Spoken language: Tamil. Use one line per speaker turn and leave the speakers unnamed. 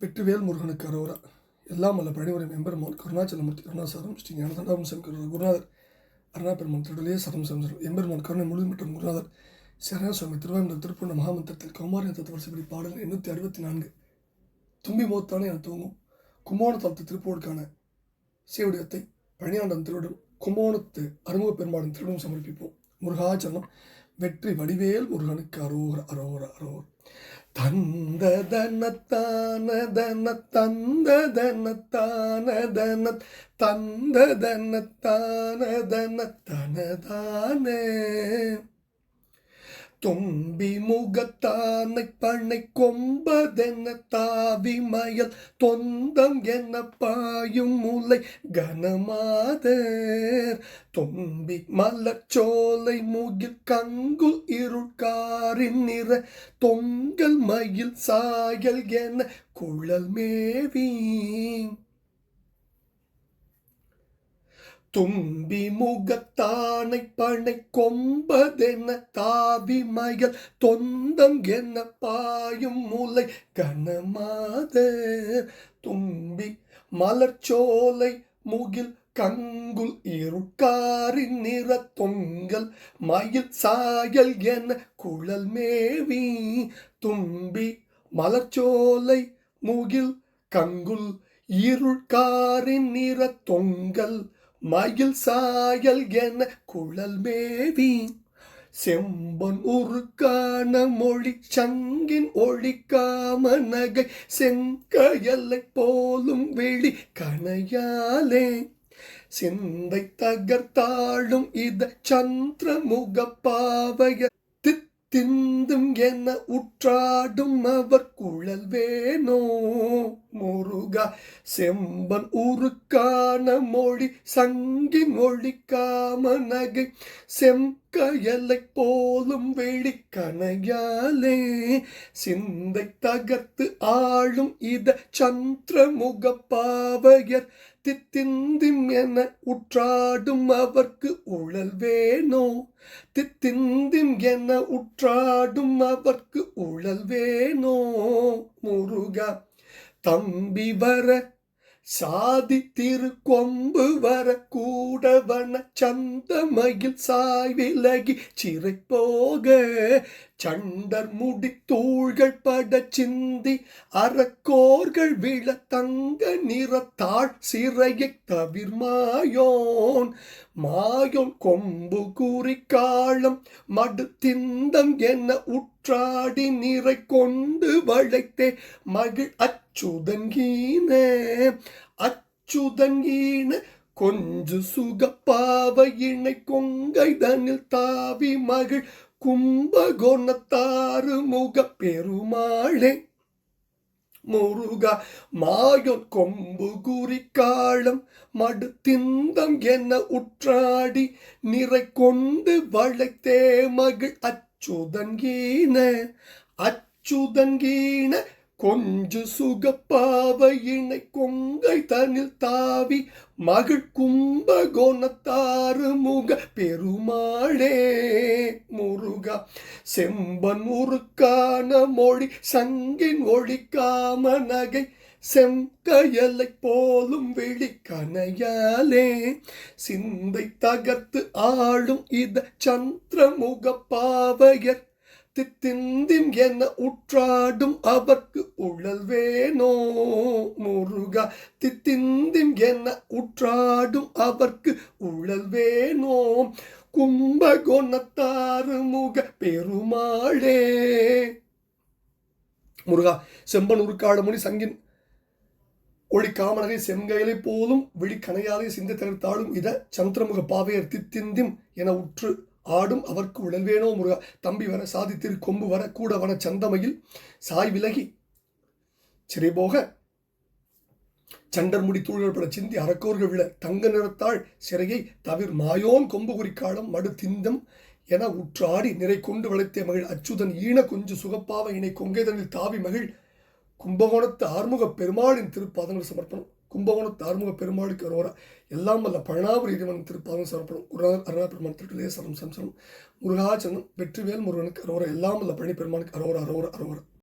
வெற்றிவேல் முருகனுக்கு அரோரா எல்லாம் அல்ல பழனிவரை எம்பெருமான் கருணாச்சலமூர்த்தி கருணாசாரம் ஸ்ரீ ஞானதண்டாபம் சங்கர் குருநாதர் அருணா பெருமான் திருடலே சரம் சம்சரம் எம்பெருமான் கருணை முழு மற்றும் குருநாதர் சரணா சுவாமி திருவாயந்தர் திருப்பூர்ண மகாமந்திரத்தில் கௌமாரிய தத்துவ வருஷப்படி பாடல் எண்ணூற்றி அறுபத்தி நான்கு. தும்பி மோத்தானே என தூங்கும் கும்போணத்தலத்து தளத்து திருப்பூருக்கான சேவடியத்தை பழனியாண்டம் திருவிடம் கும்போணத்து அருமுக பெருமாளின் திருவிடம் சமர்ப்பிப்போம். முருகாச்சலம் வெற்றி வடிவேல் முருகனுக்கு அரோகர அரோர அரோகர். தந்த தனத்தான தன தந்த தனத்தான தந்த தனத்தான தனதானே தொம்பி முகத்தானை பனை கொம்பதென தாவி மயல் தொந்தம் என பாயும் முலை கனமாதர். தொம்பி மலச்சோலை முகில் கங்கு இருள்காரின் நிற தொங்கல் மயில் சாயல் என குழல் மேவி. தும்பி முகத்தானை பனை கொம்பதென தாவி மயல் தொந்தம் என பாயும் முலை கனமாத. தும்பி மலர்ச்சோலை முகில் கங்குல் இருக்காரின் நிற தொங்கல் மயில் சாயல் என குழல் மேவி தும்பி மலர்ச்சோலை முகில் கங்குல் இருள்காரின் நிற தொங்கல் மயில் சாயல் என குழல் மேவி. செம்பன் உருக்கான மொழி சங்கின் ஒழிக்காம நகை செங்கயலை போலும் வெளி கனையாலே சிந்தை தகர்த்தாளும் இத சந்திரமுக பாவைய தித்திந்தும் என உற்றாடும் அவர் குழல் வேணோ? முருகா செம்பன் உருக்கான மொழி சங்கின் ஒழிக்காம நகை செம்கயலை போலும் வெளி கனையாலே சிந்தை தகர்த்து ஆளும் இத சந்திரமுக பாவையர் தித்திந்திம் என உற்றாடும் அவர்க்கு உழல் வேணோ? தித்திந்திம் என உற்றாடும் அவர்க்கு உழல் வேணோ? முருகா தம்பி வர சாதி திரு கொம்பு வர கூடவன சந்தமயில் சாய் விலகி சிறை போக சண்டர் முடி தூள்கள் பட சிந்தி அறக்கோர்கள் விழ தங்க நிறத்தாள் சிறையை தவிர் மாயோன். மாயோன் கொம்பு கூறி காலம் மடு திந்தம் என உற்றாடி நிறை கொண்டு வளைத்தே மகிழ் அச்ச அச்சுதங்கீன அச்சுதங்கீன கொஞ்சு சுகப்பாவ இணை கொங்கை தாவி மகள் கும்பகோணத்தாறு முக பெருமாளே. முருகா மாயோன் கொம்பு குறி காலம் மடு திந்தம் என உற்றாடி நிறை கொண்டு வளைத்தே மகள் அச்சுதங்கீன அச்சுதங்கீன கொஞ்சு சுகப்பாவ இணை கொங்கை தனில் தாவி மகிழ் கும்பகோணத்தாறு முக பெருமாளே முருகா செம்பன் முறுக்கான மொழி சங்கின் ஒழிக்காம நகை செம்கயலை போலும் வெளி கனையாலே சிந்தை தகர்த்து ஆளும் இத சந்திரமுக பாவையர் தித்திந்திம் என உற்றாடும் அவர்க்கு உழல் வேணோ? முருகா தித்திந்திம் என உற்றாடும் அவர்க்கு உழல் வேணோ? கும்பகோணத்தாறு முக பெருமாளே. முருகா செம்பன் உருக்காட முனி சங்கின் ஒளி காமனரை செங்கையிலை போலும் விழி கனையாலே சிந்தை தவிர்த்தாலும் இத சந்திரமுக பாவையர் தித்திந்திம் என உற்று ஆடும் அவர்க்கு உடல்வேனோ முருகா. தம்பி வர சாதித்திரு கொம்பு வர கூட வன சந்தமையில் சாய் விலகி சிறைபோக. சண்டர் முடி தூள்கள் பட சிந்தி அறக்கோர்கள் விழ தங்க நிறத்தாள் சிறையை தவிர் மாயோன் கொம்பு குறிக்காலம் மடு திந்தம் என உற்றாடி நிறை கொண்டு வளைத்தே மகிழ். அச்சுதன் ஈன குஞ்சு சுகப்பாவை இணை கொங்கைதனில் தாவி மகிழ். கும்பகோணத்து ஆறுமுக பெருமாளின் திருப்பாதங்கள் சமர்ப்பணம். கும்பகோணத்து ஆறுமுக பெருமாளுக்கு அரோரா எல்லாம் வல்ல பழனாபுரி இறைவன் திருப்பாதம் சமர்ப்பணம் குருநாதர் அருணா பெருமான் சரம் சம்சனம் முருகாச்சனம் வெற்றிவேல் முருகனுக்கு அரோரா. எல்லாம் வல்ல பழனி பெருமானுக்கு அரோரா அரோரா அரோரா.